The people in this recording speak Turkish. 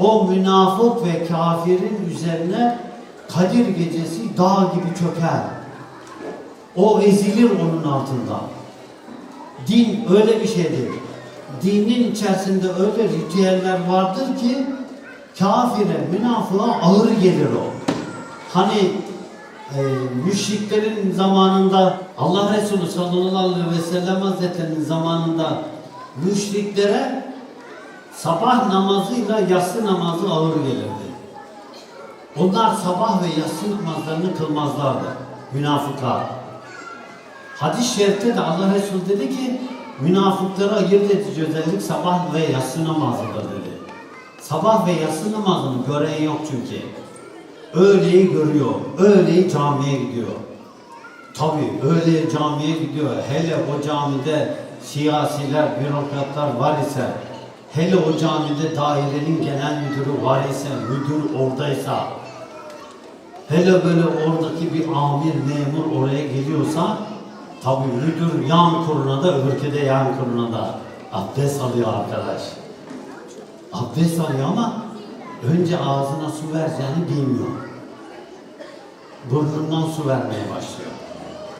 o münafık ve kafirin üzerine Kadir gecesi dağ gibi çöker. O ezilir onun altında. Din öyle bir şeydir. Dinin içerisinde öyle ritüeller vardır ki kafire, münafığa ağır gelir o. Hani e, müşriklerin zamanında Allah Resulü sallallahu aleyhi ve sellem hazretlerinin zamanında müşriklere sabah namazıyla yatsı namazı ağır gelirdi. Onlar sabah ve yatsı namazlarını kılmazlardı. Münafıklar. Hadis-i şerifte de Allah Resulü dedi ki münafıklara ayırt edici özellik sabah ve yatsı namazıdır dedi. Sabah ve yatsı namazını gören yok çünkü. Öğleyi görüyor, öğleyi camiye gidiyor. Tabi öğleyi camiye gidiyor. Hele o camide siyasiler, bürokratlar var ise, hele o camide dairenin genel müdürü var ise, müdür oradaysa, hele böyle oradaki bir amir, memur oraya geliyorsa, tabi müdür yan kuruna da öbürkü de yan kuruna da abdest alıyor arkadaş. Abdest alıyor ama önce ağzına su vereceğini bilmiyor. Burnundan su vermeye başlıyor.